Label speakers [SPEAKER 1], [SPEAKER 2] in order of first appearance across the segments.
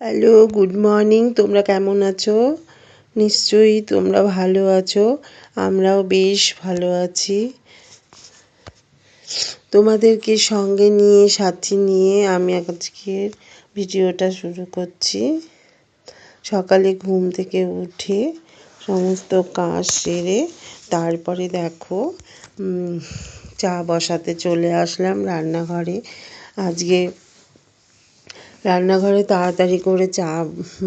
[SPEAKER 1] Hello, good morning. তোমরা কেমন আছো? নিশ্চয়ই তোমরা ভালো আছো। আমরাও বেশ ভালো আছি। তোমাদেরকে সঙ্গে নিয়ে, সাথী নিয়ে আমি আজকের ভিডিওটা শুরু করছি। সকালে ঘুম থেকে উঠে সমস্ত কাজ সেরে তারপরে দেখো চা বসাতে চলে আসলাম রান্নাঘরে। আজকে রান্নাঘরে তাড়াতাড়ি করে চা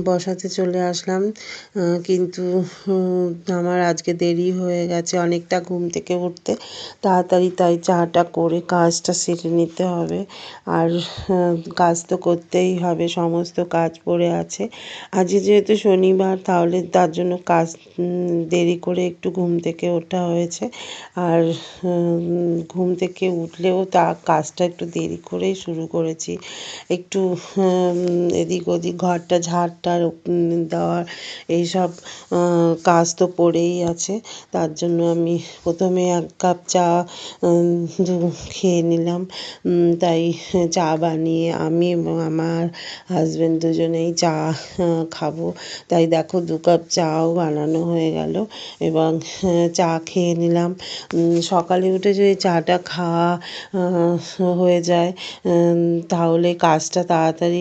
[SPEAKER 1] বসাতে চলে আসলাম। কিন্তু আমার আজকে দেরি হয়ে গেছে অনেকটা ঘুম থেকে উঠতে। তাড়াতাড়ি তাই চাটা করে কাজটা সেরে নিতে হবে। আর কাজ তো করতেই হবে, সমস্ত কাজ পড়ে আছে। আজকে যেহেতু শনিবার, তাহলে তার জন্য কাজ দেরি করে একটু ঘুম থেকে ওঠা হয়েছে। আর ঘুম থেকে উঠলেও তা কাজটা একটু দেরি করেই শুরু করেছি। একটু এদিক ওদিক ঘরটা ঝাড় টাড় দেওয়ার এইসব কাজ তো পড়েই আছে। তার জন্য আমি প্রথমে এক কাপ চা খেয়ে নিলাম। তাই চা বানিয়ে আমি এবং আমার হাজব্যান্ড দুজনেই চা খাব। তাই দেখো দু কাপ চাও বানানো হয়ে গেল এবং চা খেয়ে নিলাম। সকালে উঠে যদি চাটা খাওয়া হয়ে যায় তাহলে কাজটা তাড়াতাড়ি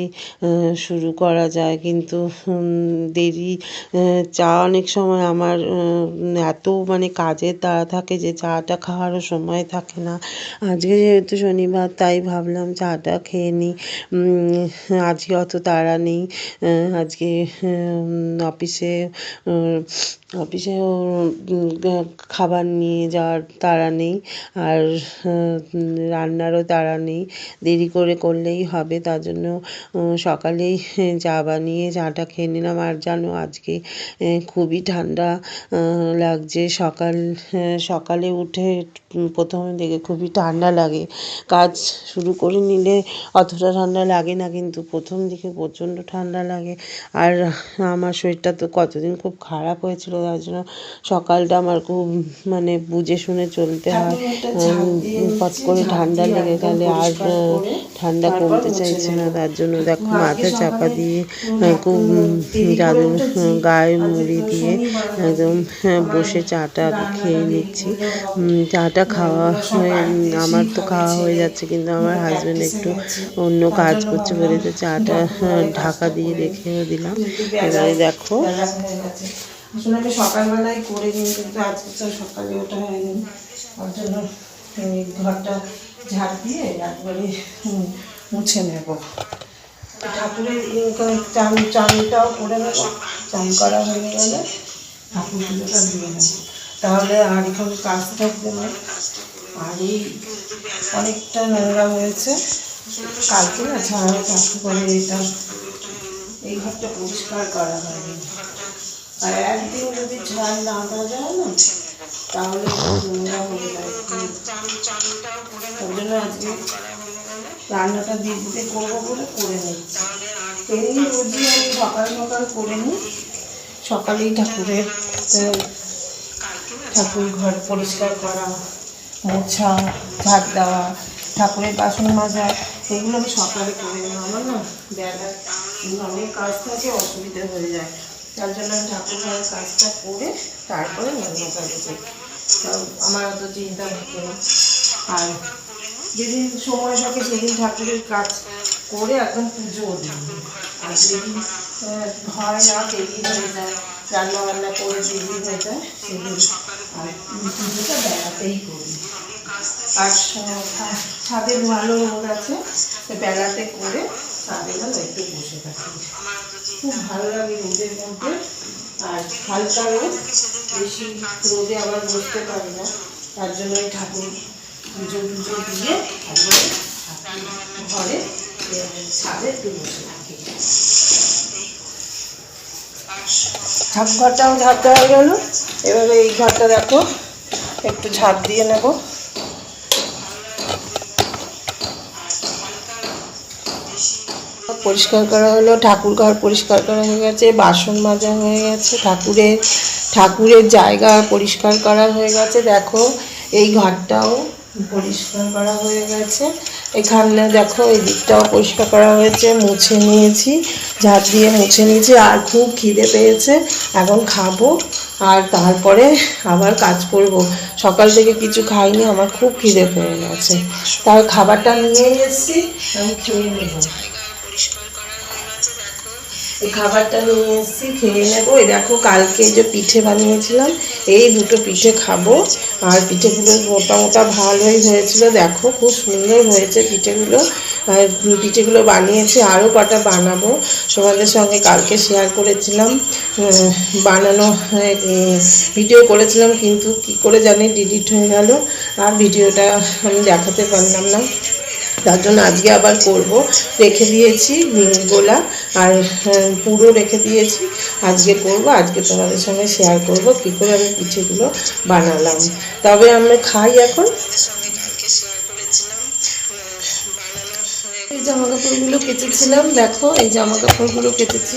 [SPEAKER 1] শুরু করা যায়। কিন্তু দেরি চা অনেক সময় আমার এত মানে কাজের তাড়া থাকে যে চাটা খাওয়ারও সময় থাকে না। আজকে যেহেতু শনিবার, তাই ভাবলাম চাটা খেয়ে নিই আজকে অত তাড়া নেই। আজকে অফিসে অফিসেও খাবার নিয়ে যাওয়ার তাড়া নেই আর রান্নারও তাড়া নেই। দেরি করে করলেই হবে, তার জন্য সকালেই চা বানিয়ে, চাটা খেয়ে নিলাম। আর জানো, আজকে খুবই ঠান্ডা লাগছে। সকাল সকালে উঠে প্রথমের দিকে খুবই ঠান্ডা লাগে। কাজ শুরু করে নিলে অতটা ঠান্ডা লাগে না, কিন্তু প্রথম দিকে প্রচণ্ড ঠান্ডা লাগে। আর আমার শরীরটা তো কতদিন খুব খারাপ হয়েছিল তার জন্য সকালটা আমার খুব মানে বুঝে শুনে চলতে হয়। ফট করে ঠান্ডা লেগে গেলে আর ঠান্ডা কমতে চাইছে না তার জন্য দেখো মাথা চাপা দিয়ে খুব জাদু গায়ে মুড়ি দিয়ে একদম বসে চাটা খেয়ে নিচ্ছি। চাটা খাওয়া হয়ে আমার তো খাওয়া হয়ে যাচ্ছে কিন্তু আমার হাজব্যান্ড একটু অন্য কাজ করছে বলে তো চাটা ঢাকা দিয়ে রেখেও দিলাম। এবারে দেখো
[SPEAKER 2] আসলে আমি সকালবেলায় করে নিই, কিন্তু আজকে তো সকালে ওটা হয়নি। তার জন্য ঘরটা ঝাড় দিয়ে একবারে মুছে নেব। ঠাকুরের চান, চানটাও করে নেব। চান করা হয়ে গেলে ঠাকুর পুজোটা দিয়ে নেব। তাহলে আর এখন কাজ থাকবে না। আর এই অনেকটা নোংরা হয়েছে। কালকে না ছাড়া কাজ করে এটা এই ঘরটা পরিষ্কার করা হয়নি। আর একদিন যদি ঝাড় না দেওয়া যায় না, তাহলে নোংরা হয়ে যায়। তার জন্য আজকে রান্নাটা দিদিতে করব বলে করে নিচ্ছি। এমনি রোজই আমি সকাল সকাল করে নিই। সকালেই ঠাকুরের ঠাকুর ঘর পরিষ্কার করা, মোছা ভাত দেওয়া, ঠাকুরের বাসন মাজা, এগুলো আমি সকালে করে নিই। আমার না বেলা অনেক কাজ থাকে, অসুবিধা হয়ে যায়। তার জন্য আমি ঠাকুর ঘরের কাজটা করে তারপরে রান্না কাজে যাই। আমার অত চিন্তা থাকে না। আর যেদিন সময় থাকে সেদিন ঠাকুরের কাজ করে একদম পুজো দিই। আর যেদিন হয় না দেরি হয়ে যায় রান্না বান্না করে দেরি হয়ে যায়, সেদিন আর পুজোটা বেড়াতেই করি। আর ছাদের ভালো রোদ আছে বেড়াতে করে ছাদে গেলে একটু বসে থাকি খুব ভালো লাগে রোদের মধ্যে আর হালকা রোদ বেশি রোদে আবার বসতে পারি না তার জন্য ঠাকুর পুজো পুজো দিয়ে একবারে ঘরে ছাদে একটু বসে থাকি ঠাকুর ঘরটাও ঝাড় দেওয়া গেল। এবারে এই ঘরটা দেখো, একটু ঝাড় দিয়ে নেব। পরিষ্কার করা হলো, ঠাকুর ঘর পরিষ্কার করা হয়ে গেছে, বাসন মাজা হয়ে গেছে, ঠাকুরের ঠাকুরের জায়গা পরিষ্কার করা হয়ে গেছে। দেখো, এই ঘরটাও পরিষ্কার করা হয়ে গেছে। এখানে দেখো, এই দিকটাও পরিষ্কার করা হয়েছে, মুছে নিয়েছি ঝাড় দিয়ে মুছে নিয়েছি, আর খুব খিদে পেয়েছে, এখন খাব, আর তারপরে আবার কাজ করব। সকাল থেকে কিছু খাইনি, আমার খুব খিদে পেয়ে গেছে। তার খাবারটা নিয়ে এসেছি, আমি খেয়ে নেব। খাবারটা নিয়ে এসেছি, খেয়ে নেব। এই দেখো, কালকে যে পিঠে বানিয়েছিলাম, এই দুটো পিঠে খাব। আর পিঠেগুলো মোটা মোটা ভালোই হয়েছিল। দেখো, খুব সুন্দর হয়েছে পিঠেগুলো। আর পিঠেগুলো বানিয়েছি, আরও কটা বানাবো। তোমাদের সঙ্গে কালকে শেয়ার করেছিলাম। বানানো ভিডিও করেছিলাম, কিন্তু কি করে জানি ডিলিট হয়ে গেল। আর ভিডিওটা আমি দেখাতে পারলাম না। তার জন্য আজকে আবার করব। রেখে দিয়েছি গোলা। আর আহ, পুরো রেখে দিয়েছি। আজকে করব আজকে তোমাদের সঙ্গে শেয়ার করব কী করে আমি পিঠেগুলো বানালাম। তবে আমরা খাই এখন। এই জামা কাপড়গুলো কেটেছিলাম দেখো এই জামা কাপড়গুলো কেটেছি।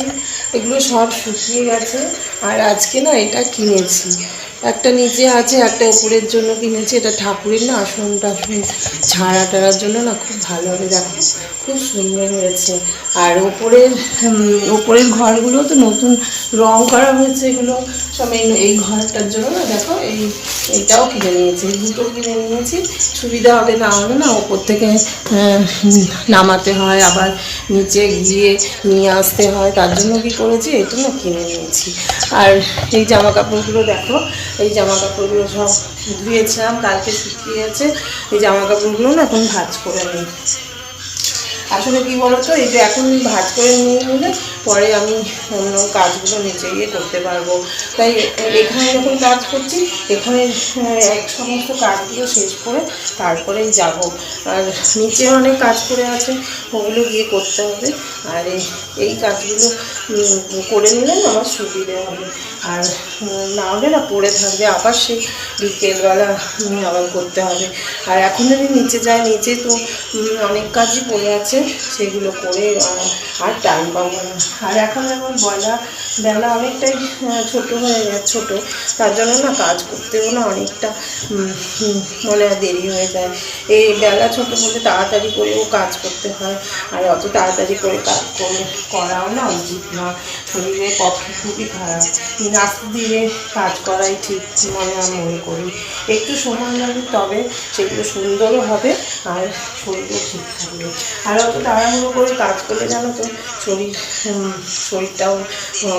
[SPEAKER 2] এগুলো সব শুকিয়ে গেছে। আর আজকে না এটা কিনেছি। একটা নিচে আছে, একটা উপরের জন্য কিনেছি। এটা ঠাকুরের না আসন টাসন ছাড়া টাড়ার জন্য না খুব ভালো হবে, দেখো। খুব সুন্দর হয়েছে। আর ওপরের ওপরের ঘরগুলো তো নতুন রং করা হয়েছে, এগুলো সব এই ঘরটার জন্য না, দেখো, এই এইটাও কিনে নিয়েছি, দুটো কিনে নিয়েছি। সুবিধা হবে না হলে না ওপর থেকে নামাতে হয়, আবার নিচে গিয়ে নিয়ে আসতে হয়। তার জন্য কি করেছি? এটা না কিনে নিয়েছি। আর এই জামা কাপড়গুলো দেখো এই জামা কাপড়গুলো সব ধুয়েছিলাম, কালকে শুকিয়ে গেছে। এই জামা কাপড়গুলো না এখন ভাজ করে নিই। আসলে কি বলতো, এই যে এখন ভাজ করে নিয়ে নিলে পরে আমি অন্য কাজগুলো নিচে গিয়ে করতে পারব। তাই এখানে যখন কাজ করছি, এখানে এক সমস্ত কাজগুলো শেষ করে তারপরেই যাব। আর নিচে অনেক কাজ করে আছে, ওগুলো গিয়ে করতে হবে। আর এই- এই কাজগুলো করে নিলে আমার সুবিধে হবে। আর না হলে না পড়ে থাকবে। আবার সেই বিকেলবেলা আবার করতে হবে। আর এখন যদি নিচে যায় নিচে তো অনেক কাজই পড়ে আছে। সেগুলো করে আর টাইম পাবো না। আর এখন যেমন বেলা বেলা অনেকটাই ছোট হয়ে গেছে ছোটো। তার জন্য না কাজ করতেও না অনেকটা মনে দেরি হয়ে যায়। এই বেলা ছোট বলে তাড়াতাড়ি করেও কাজ করতে হয়। আর অত তাড়াতাড়ি করে কাজ করে করাও না উচিত না। শরীরের পক্ষে খুবই খারাপ। আস্তে ধীরে কাজ করাই ঠিক মনে আমি মনে করি। একটু সময় লাগে তবে সেগুলো সুন্দরও হবে আর শরীরও ঠিক থাকবে। আর অত তাড়াহুড়ো করে কাজ করলে জানো তো শরীর শরীরটাও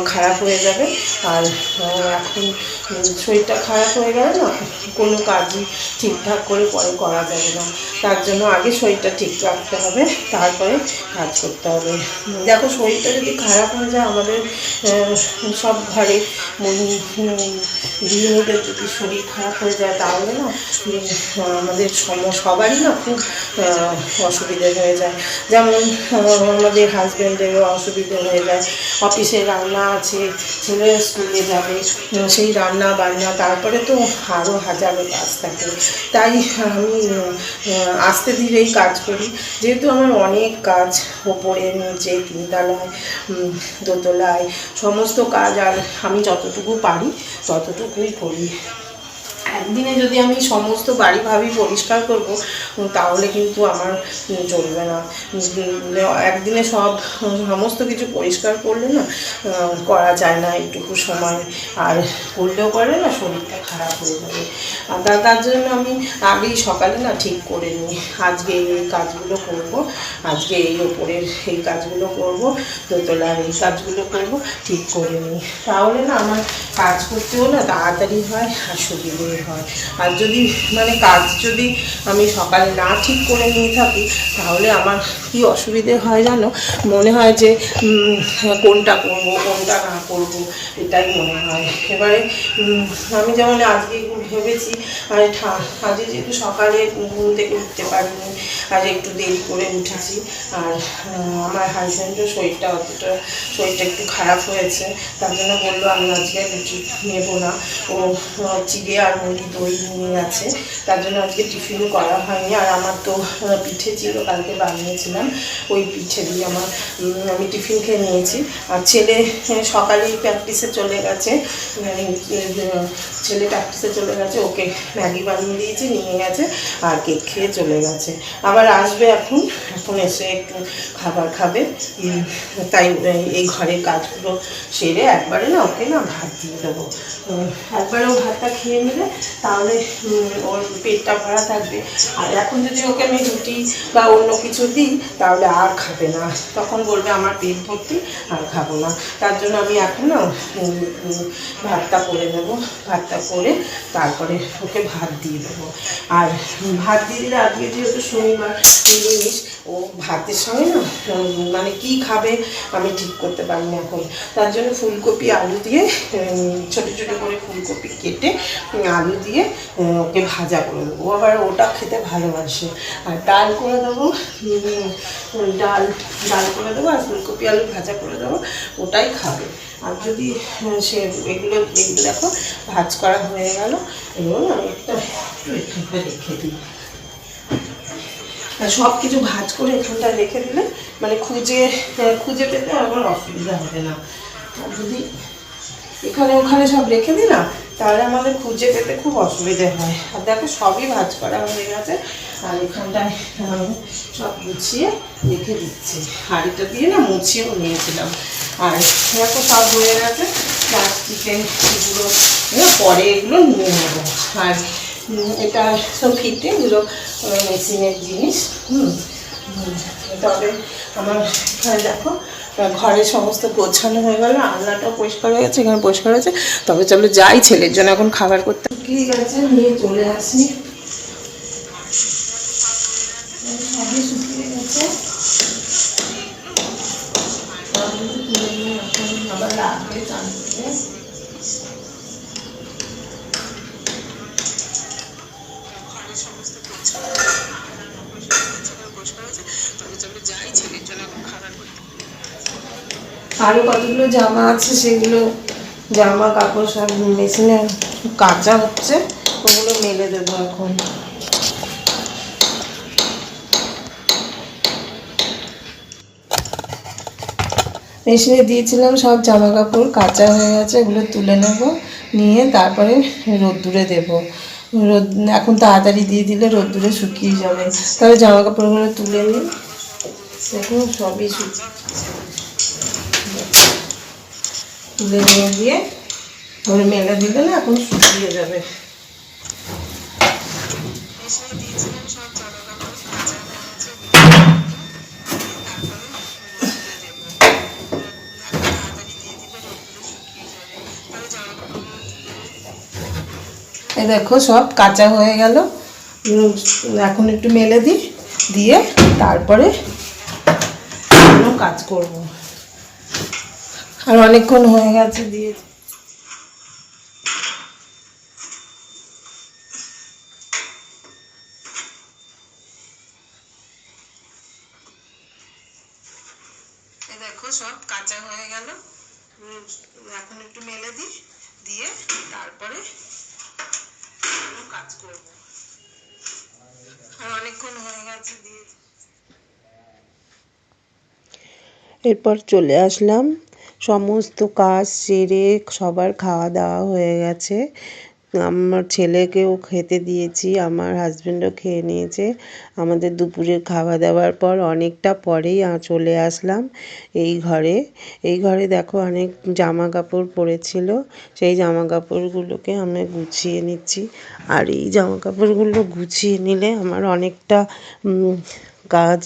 [SPEAKER 2] খারাপ হয়ে যাবে। আর এখন শরীরটা খারাপ হয়ে গেলে না, কোনো কাজই ঠিকঠাক করে পরে করা যাবে না। তার জন্য আগে শরীরটা ঠিক রাখতে হবে, তারপরে কাজ করতে হবে। দেখো, শরীরটা যদি খারাপ হয়ে যায়, আমাদের সব ঘরে গৃহিণীদের যদি শরীর খারাপ হয়ে যায়, তাহলে না আমাদের সম- সবারই না খুব অসুবিধে হয়ে যায়। যেমন আমাদের হাজব্যান্ডেরও অসুবিধে হয়ে যায়। অফিসে রান্না আছে ছেলে স্কুলে যাবে সেই রান্না বান্না, তারপরে তো আরও হাজারো কাজ থাকে। তাই আমি আস্তে ধীরেই কাজ করি। যেহেতু আমার অনেক কাজ ওপরে নিচে, তিনতলায় দোতলায়, সমস্ত কাজ আর আমি যতটুকু পারি, ততটুকুই করি। একদিনে যদি আমি সমস্ত বাড়ি ভাবি পরিষ্কার করব তাহলে কিন্তু আমার চলবে না। একদিনে সব সমস্ত কিছু পরিষ্কার করলে না করা যায় না এইটুকু সময়। আর করলেও করে না, শরীরটা খারাপ হয়ে যাবে। আর তার জন্য আমি আগেই সকালে না ঠিক করে নিই, আজকে এই এই কাজগুলো করব, আজকে এই ওপরের এই কাজগুলো করব, দোতলার এই কাজগুলো করব, ঠিক করে নিই। তাহলে না আমার কাজ করতেও না তাড়াতাড়ি হয় আর সুবিধে হয়। আর যদি মানে কাজ যদি আমি সকালে না ঠিক করে নিয়ে থাকি, তাহলে আমার কি অসুবিধে হয় জানো? মনে হয় যে কোনটা করব, কোনটা না করব, এটাই মনে হয়। এবারে আমি যেমন আজকে ভেবেছি, আর আজকে যেহেতু সকালে ঘুম থেকে উঠতে পারিনি, আজ একটু দেরি করে উঠেছি, আর আমার হাজব্যান্ডের শরীরটা অতটা, শরীরটা একটু খারাপ হয়েছে, তার জন্য বলল আমি আজকে রুটি নেব না। ও চিড়ে আর দই নিয়ে গেছে। তার জন্য আজকে টিফিন করা হয়নি। আর আমার তো পিঠে ছিল কালকে বানিয়েছিলাম। ওই পিঠে দিয়ে আমার আমি টিফিন খেয়ে নিয়েছি। আর ছেলে সকালেই প্র্যাকটিসে চলে গেছে। মানে, ছেলে প্র্যাকটিসে চলে গেছে ওকে ম্যাগি বানিয়ে দিয়েছি নিয়ে গেছে আর কেক খেয়ে চলে গেছে। আবার আসবে এখন এখন এসে একটু খাবার খাবে। তাই এই- ঘরের কাজগুলো সেরে একবারে না ওকে না ভাত দিয়ে দেবো। উম, একবারে ও ভাতটা খেয়ে নিলে তাহলে ওর পেটটা ভরা থাকবে। আর এখন যদি ওকে আমি রুটি বা অন্য কিছু দিই তাহলে আর খাবে না। তখন বলবে আমার পেট ভর্তি আর খাব না। তার জন্য আমি এখন না ভাতটা করে নেব। ভাতটা করে তারপরে ওকে ভাত দিয়ে দেবো। আর ভাত দিয়ে দিলে আজকে যেহেতু শনিবার নিরামিষ ও ভাতের সঙ্গে না মানে কি খাবে আমি ঠিক করতে পারি না এখন। তার জন্য ফুলকপি আলু দিয়ে ছোটো ছোটো করে ফুলকপি কেটে উম, আলু দিয়ে ওকে ভাজা করে দেবো। আবার ওটা খেতে ভালোবাসে। আর ডাল করে দেবো ডাল ডাল করে দেবো আর ফুলকপি আলু ভাজা করে দেবো, ওটাই খাবে। আর যদি সে এগুলো এগুলো দেখো, ভাজ করা হয়ে গেল এবং আমি একটা রেখে দিই। সব কিছু ভাজ করে এখানটা রেখে দিলে মানে খুঁজে খুঁজে পেতে আমার অসুবিধা হবে না। আর যদি এখানে ওখানে সব রেখে না তাহলে আমাদের খুঁজে পেতে খুব অসুবিধে হয়। আর দেখো সবই ভাজ করা হয়ে গেছে। আর এখানটায় সব গুছিয়ে রেখে দিচ্ছি। হাঁড়িটা দিয়ে না মুছিয়েও নিয়েছিলাম। আর দেখো সব হয়ে গেছে। প্লাস্টিকের এগুলো পরে এগুলো নিয়ে নেব। আর এটা সব ফিতে এগুলো মেশিনের জিনিস হুম, তবে আমার এখানে দেখো ঘরে সমস্ত গোছানো হয়ে গেল, আলনাটাও পরিষ্কার হয়ে গেছে, এখানে পরিষ্কার হয়েছে। তবে চলো যাই ছেলের জন্য এখন খাবার করতে। ঠিক আছে, নিয়ে চলে আসি। আরও কতগুলো জামা আছে সেগুলো জামা, কাপড় সব মেশিনে কাঁচা হচ্ছে, ওগুলো মেলে দেবো এখন। মেশিনে দিয়েছিলাম সব জামা কাপড় কাঁচা হয়ে গেছে, এগুলো তুলে নেব, নিয়ে তারপরে রোদ্দুরে দেব। রোদ এখন তাড়াতাড়ি দিয়ে দিলে রোদ্দুরে শুকিয়ে যাবে। তবে জামা কাপড়গুলো তুলে নিই। দেখুন সবই শুকিয়ে তুলে নিয়ে দিয়ে ওর মেলে দিলে না এখন শুকিয়ে যাবে। এই দেখো সব কাঁচা হয়ে গেল। এখন একটু মেলে দিই দিয়ে তারপরে কাজ করব। আর অনেকক্ষণ হয়ে গেছে দিয়ে। দেখো সব কাঁচা হয়ে গেল। এখন একটু মেলে দিই দিয়ে তারপরে কাজ করব। আর অনেকক্ষণ হয়ে গেছে দিয়ে।
[SPEAKER 1] এরপর চলে আসলাম। সমস্ত কাজ সেরে সবার খাওয়া দাওয়া হয়ে গেছে। আমার ছেলেকেও খেতে দিয়েছি, আমার হাজব্যান্ডও খেয়ে নিয়েছে। আমাদের দুপুরের খাওয়া দাওয়ার পর অনেকটা পরেই চলে আসলাম এই ঘরে। এই ঘরে দেখো অনেক জামা কাপড় পড়েছিল, সেই জামা কাপড়গুলোকে আমি গুছিয়ে নিচ্ছি। আর এই জামা কাপড়গুলো গুছিয়ে নিলে আমার অনেকটা কাজ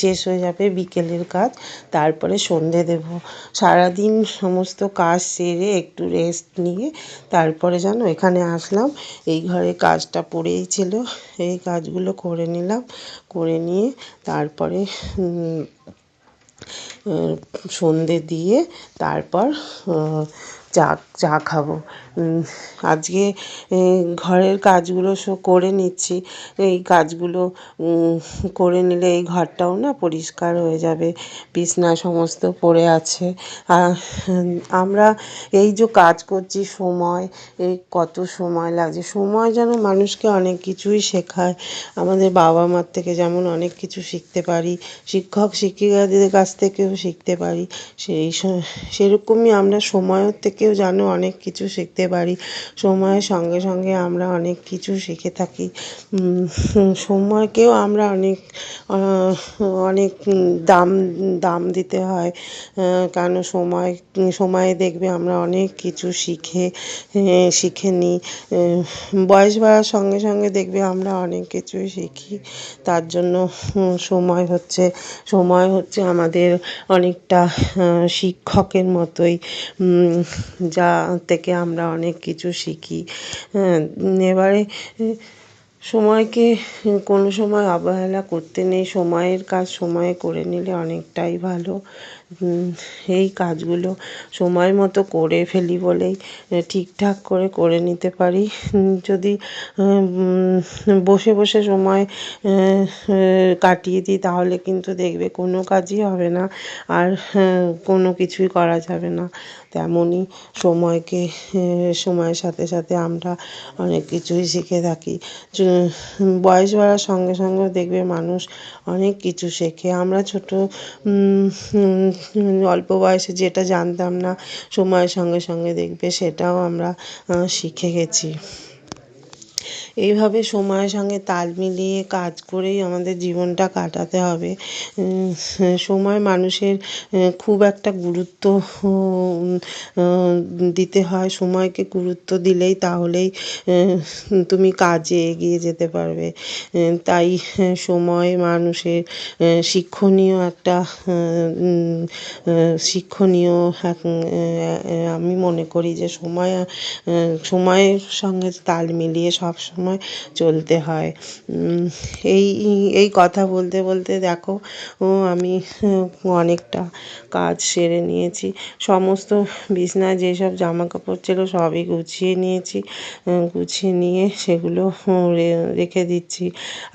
[SPEAKER 1] শেষ হয়ে যাবে বিকেলের কাজ। তারপরে সন্ধে দেব। সারাদিন সমস্ত কাজ সেরে একটু রেস্ট নিয়ে তারপরে যেন এখানে আসলাম। এই ঘরে কাজটা পড়েই ছিল। এই কাজগুলো করে নিলাম। করে নিয়ে তারপরে সন্ধে দিয়ে তারপর চা চা খাব। আজকে ঘরের কাজগুলো করে নিচ্ছি। এই কাজগুলো করে নিলে এই ঘরটাও না পরিষ্কার হয়ে যাবে, বিছনা সমস্ত পড়ে আছে। আমরা এই যে কাজ করছি সময় এই কত সময় লাগছে সময় যেন মানুষকে অনেক কিছুই শেখায়। আমাদের বাবা মার থেকে যেমন অনেক কিছু শিখতে পারি, শিক্ষক শিক্ষিকাদের কাছ থেকেও শিখতে পারি। সেই সেরকমই আমরা সময়ের থেকেও যেন অনেক কিছু শিখতে পারি। সময়ের সঙ্গে সঙ্গে আমরা অনেক কিছু শিখে থাকি। সময়কেও আমরা অনেক অনেক দাম দাম দিতে হয়। কারণ সময়, সময়ে দেখবে আমরা অনেক কিছু শিখে শিখে নিই বয়স বাড়ার সঙ্গে সঙ্গে দেখবে আমরা অনেক কিছুই শিখি। তার জন্য সময় হচ্ছে সময় হচ্ছে আমাদের অনেকটা শিক্ষকের মতোই। যা থেকে আমরা অনেক কিছু শিখি। হ্যাঁ এবারে সময়কে, কোনো সময় অবহেলা করতে নেই, সময়ের কাজ সময়ে করে নিলে অনেকটাই ভালো। এই কাজগুলো সময় মতো করে ফেলি বলেই ঠিকঠাক করে করে নিতে পারি। যদি বসে বসে সময় কাটিয়ে দিই তাহলে কিন্তু দেখবে কোনো কাজই হবে না আর কোনো কিছুই করা যাবে না। তেমনই সময়কে সময়ের সাথে সাথে আমরা অনেক কিছুই শিখে থাকি। বয়স বাড়ার সঙ্গে সঙ্গে দেখবে মানুষ অনেক কিছু শেখে। আমরা ছোট অল্প বয়সে যেটা জানতাম না, সময়ের সঙ্গে সঙ্গে দেখবে সেটাও আমরা শিখে গেছি। এইভাবে সময়ের সঙ্গে তাল মিলিয়ে কাজ করেই আমাদের জীবনটা কাটাতে হবে। সময় মানুষের খুব একটা গুরুত্ব দিতে হয়। সময়কে গুরুত্ব দিলেই তাহলেই তুমি কাজে এগিয়ে যেতে পারবে। তাই সময় মানুষের শিক্ষণীয় একটা শিক্ষণীয় আমি মনে করি যে সময় সময়ের সঙ্গে তাল মিলিয়ে সব সময় চলতে হয়। এই এই কথা বলতে বলতে দেখো আমি, অনেকটা কাজ সেরে নিয়েছি। সমস্ত বিছনায় যেসব জামা কাপড় ছিল সবই গুছিয়ে নিয়েছি। গুছিয়ে নিয়ে সেগুলো রেখে দিচ্ছি।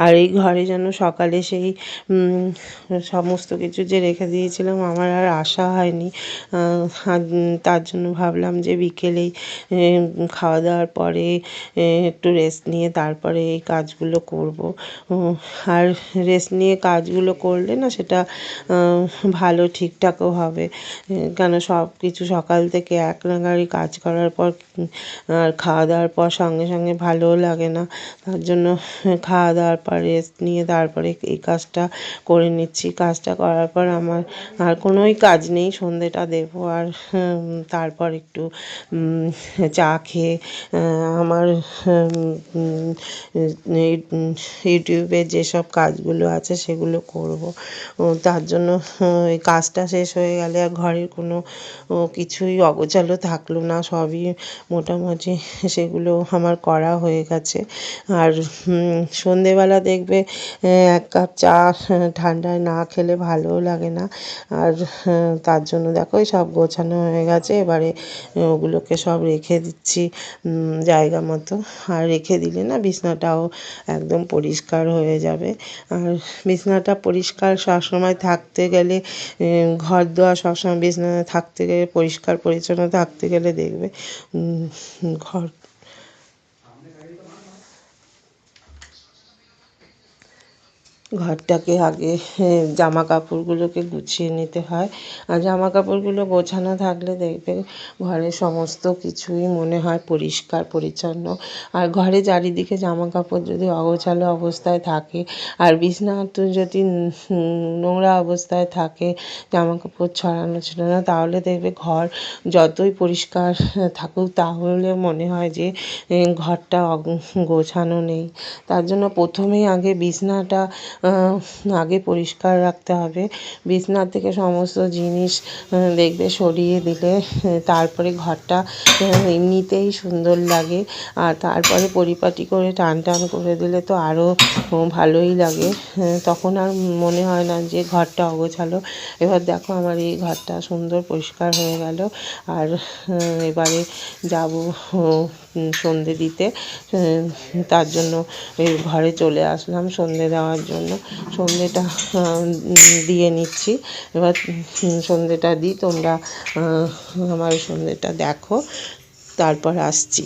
[SPEAKER 1] আর এই ঘরে যেন সকালে সেই সমস্ত কিছু যে রেখে দিয়েছিলাম আমার আর আশা হয়নি। তার জন্য ভাবলাম যে বিকেলেই খাওয়া দাওয়ার পরে একটু রেস্ট নিয়ে তারপরে এই কাজগুলো করব। আর রেস্ট নিয়ে কাজগুলো করলে না সেটা ভালো ঠিকঠাকও হবে। কেন সব কিছু সকাল থেকে এক নাগাড়ি কাজ করার পর, আর খাওয়া দাওয়ার পর সঙ্গে সঙ্গে ভালোও লাগে না। তার জন্য খাওয়া দাওয়ার পর রেস্ট নিয়ে তারপরে এই কাজটা করে নিচ্ছি। কাজটা করার পর আমার আর কোনোই কাজ নেই, সন্ধেটা দেবো আর তারপর একটু চা খেয়ে আমার ইউটিউবে যেসব কাজগুলো আছে সেগুলো করব। তার জন্য এই কাজটা শেষ হয়ে গেলে আর ঘরের কোনো কিছুই অগোছালো থাকল না। সবই মোটামুটি সেগুলো আমার করা হয়ে গেছে। আর সন্ধেবেলা দেখবে এক কাপ চা, ঠান্ডায় না খেলে ভালোও লাগে না। আর তার জন্য দেখো সব গোছানো হয়ে গেছে। এবারে ওগুলোকে সব রেখে দিচ্ছি জায়গা মতো। আর রেখে দিলে না বিছনাটাও একদম পরিষ্কার হয়ে যাবে। আর বিছনাটা পরিষ্কার সবসময় থাকতে গেলে ঘর দোয়া সবসময় বিছানা থাকতে গেলে, পরিষ্কার পরিচ্ছন্ন থাকতে গেলে দেখবে ঘর ঘরটাকে আগে জামা কাপড়গুলোকে গুছিয়ে নিতে হয়। আর জামা কাপড়গুলো গোছানো থাকলে দেখবে ঘরের সমস্ত কিছুই মনে হয় পরিষ্কার, পরিচ্ছন্ন। আর ঘরে চারিদিকে জামা কাপড় যদি অগোছালো অবস্থায় থাকে, আর বিছানাটা যদি নোংরা অবস্থায় থাকে জামা কাপড় ছড়ানো ছিটানো তাহলে দেখবে ঘর যতই পরিষ্কার থাকুক, তাহলে মনে হয় যে ঘরটা গোছানো নেই। তার জন্য প্রথমেই আগে বিছানাটা আগে পরিষ্কার রাখতে হবে। বিছনার থেকে সমস্ত জিনিস দেখবে সরিয়ে দিলে তারপরে ঘরটা এমনিতেই সুন্দর লাগে। আর তারপরে পরিপাটি করে, টান টান করে দিলে তো আরও ভালোই লাগে। তখন আর মনে হয় না যে ঘরটা অগোছালো। এবার দেখো আমার এই ঘরটা সুন্দর পরিষ্কার হয়ে গেল। আর এবারে যাব সন্ধে দিতে তার জন্য ঘরে চলে আসলাম সন্ধে দেওয়ার জন্য। সন্ধেটা দিয়ে নিচ্ছি। এবার সন্ধেটা দিই, তোমরা আমার সন্ধেটা দেখো, তারপর আসছি।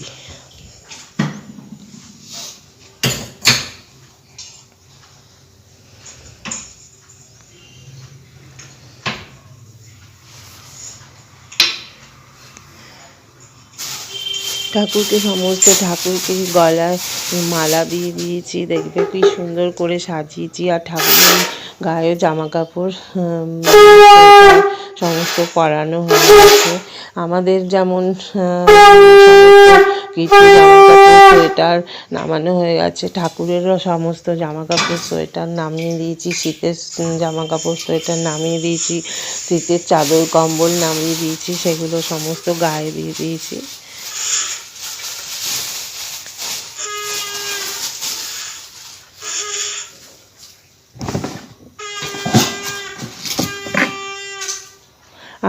[SPEAKER 1] ঠাকুরকে, সমস্ত ঠাকুরকে গলায় মালা দিয়ে দিয়েছি। দেখবে কি সুন্দর করে সাজিয়েছি আর ঠাকুরের গায়ে জামা কাপড় সমস্ত পরানো হয়ে গেছে আমাদের যেমন কিছু সোয়েটার নামানো হয়ে গেছে। ঠাকুরেরও সমস্ত জামা কাপড় সোয়েটার নামিয়ে দিয়েছি। শীতের জামা কাপড় সোয়েটার নামিয়ে দিয়েছি। শীতের চাদর, কম্বল নামিয়ে দিয়েছি। সেগুলো সমস্ত গায়ে দিয়ে দিয়েছি।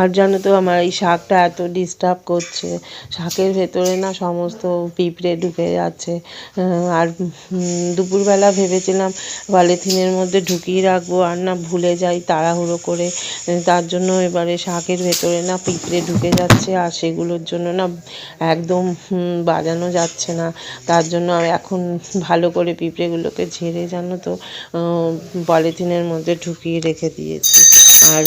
[SPEAKER 1] আর জানো তো আমার এই শাকটা এত ডিস্টার্ব করছে। শাকের ভেতরে না সমস্ত পিঁপড়ে ঢুকে যাচ্ছে। আর দুপুরবেলা ভেবেছিলাম পলিথিনের মধ্যে ঢুকিয়ে রাখব, আর না ভুলে যাই তাড়াহুড়ো করে। তার জন্য এবারে শাকের ভেতরে না পিঁপড়ে ঢুকে যাচ্ছে, আর সেগুলোর জন্য না একদম বাজানো যাচ্ছে না। তার জন্য এখন ভালো করে পিঁপড়েগুলোকে ঝেড়ে জানো তো পলিথিনের মধ্যে ঢুকিয়ে রেখে দিয়েছি। আর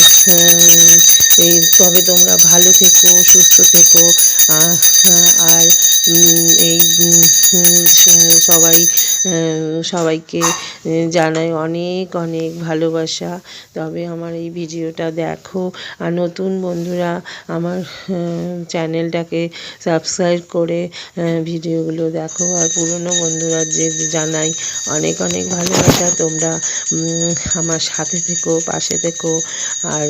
[SPEAKER 1] তবে তোমরা ভালো থেকো, সুস্থ থেকো। আর এই সবাই সবাইকে জানাই অনেক অনেক ভালোবাসা। তবে আমার এই ভিডিওটা দেখো। আর নতুন বন্ধুরা আমার চ্যানেলটাকে সাবস্ক্রাইব করে ভিডিওগুলো দেখো। আর পুরনো বন্ধুরা যে জানাই, অনেক অনেক ভালোবাসা। তোমরা আমার সাথে থেকো, পাশে থেকো। আর